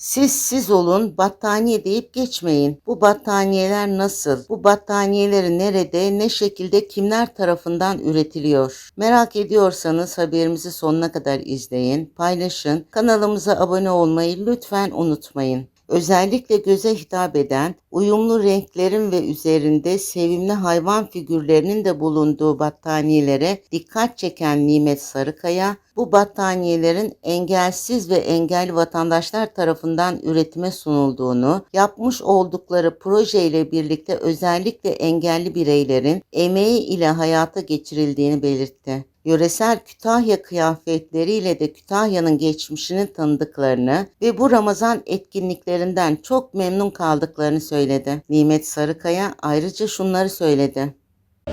Siz siz olun, battaniye deyip geçmeyin. Bu battaniyeler nasıl? Bu battaniyeleri nerede, ne şekilde, kimler tarafından üretiliyor? Merak ediyorsanız haberimizi sonuna kadar izleyin, paylaşın. Kanalımıza abone olmayı lütfen unutmayın. Özellikle göze hitap eden, uyumlu renklerin ve üzerinde sevimli hayvan figürlerinin de bulunduğu battaniyelere dikkat çeken Nimet Sarıkaya, bu battaniyelerin engelsiz ve engelli vatandaşlar tarafından üretime sunulduğunu, yapmış oldukları proje ile birlikte özellikle engelli bireylerin emeği ile hayata geçirildiğini belirtti. Yöresel Kütahya kıyafetleriyle de Kütahya'nın geçmişini tanıdıklarını ve bu Ramazan etkinliklerinden çok memnun kaldıklarını söyledi. Nimet Sarıkaya ayrıca şunları söyledi.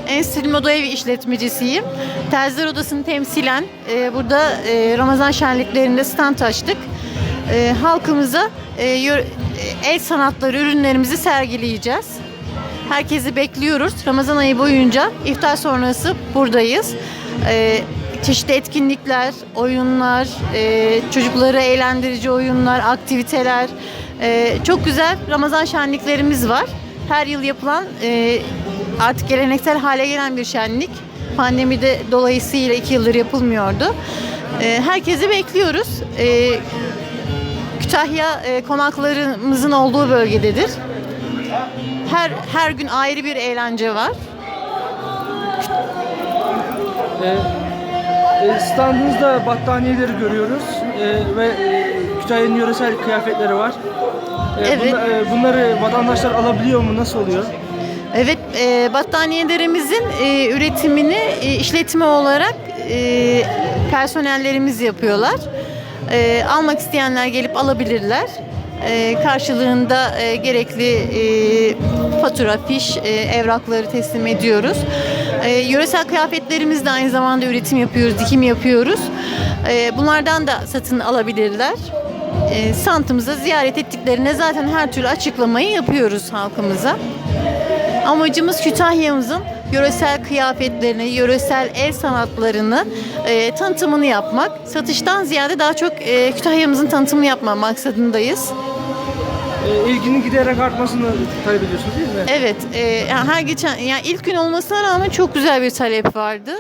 Enstitü Moda Evi işletmecisiyim. Terziler Odası'nı temsilen e, burada e, Ramazan şenliklerinde stand açtık. E, halkımıza e, e, el sanatları ürünlerimizi sergileyeceğiz. Herkesi bekliyoruz. Ramazan ayı boyunca iftar sonrası buradayız. E, çeşitli etkinlikler, oyunlar, e, çocukları eğlendirici oyunlar, aktiviteler. E, çok güzel Ramazan şenliklerimiz var. Her yıl yapılan e, artık geleneksel hale gelen bir şenlik. Pandemide dolayısıyla iki yıldır yapılmıyordu. E, herkesi bekliyoruz. E, Kütahya e, konaklarımızın olduğu bölgededir. Her her gün ayrı bir eğlence var. E, standınızda battaniyeleri görüyoruz e, ve Kütahya'nın yöresel kıyafetleri var. E, Evet. bunla- e, bunları vatandaşlar alabiliyor mu? Nasıl oluyor? Evet, e, battaniyelerimizin e, üretimini e, işletme olarak e, personellerimiz yapıyorlar. E, almak isteyenler gelip alabilirler. E, karşılığında e, gerekli e, fatura, fiş, e, evrakları teslim ediyoruz. E, yöresel kıyafetlerimiz de aynı zamanda üretim yapıyoruz, dikim yapıyoruz. E, bunlardan da satın alabilirler. E, santımıza ziyaret ettiklerinde zaten her türlü açıklamayı yapıyoruz halkımıza. Amacımız Kütahya'mızın yöresel kıyafetlerini, yöresel el sanatlarını e, tanıtımını yapmak. Satıştan ziyade daha çok e, Kütahya'mızın tanıtımını yapma maksadındayız. E, ilginin giderek artmasını talep ediyorsunuz değil mi? Evet, e, her geçen yani ilk gün olmasına rağmen çok güzel bir talep vardı.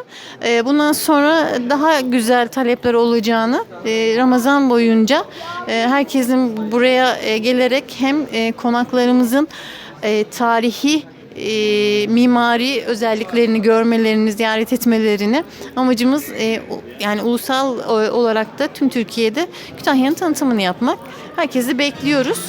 E, bundan sonra daha güzel talepler olacağını e, Ramazan boyunca e, herkesin buraya e, gelerek hem e, konaklarımızın e, tarihi e, mimari özelliklerini görmelerini, ziyaret etmelerini amacımız e, yani ulusal e, olarak da tüm Türkiye'de Kütahya'nın tanıtımını yapmak. Herkesi bekliyoruz.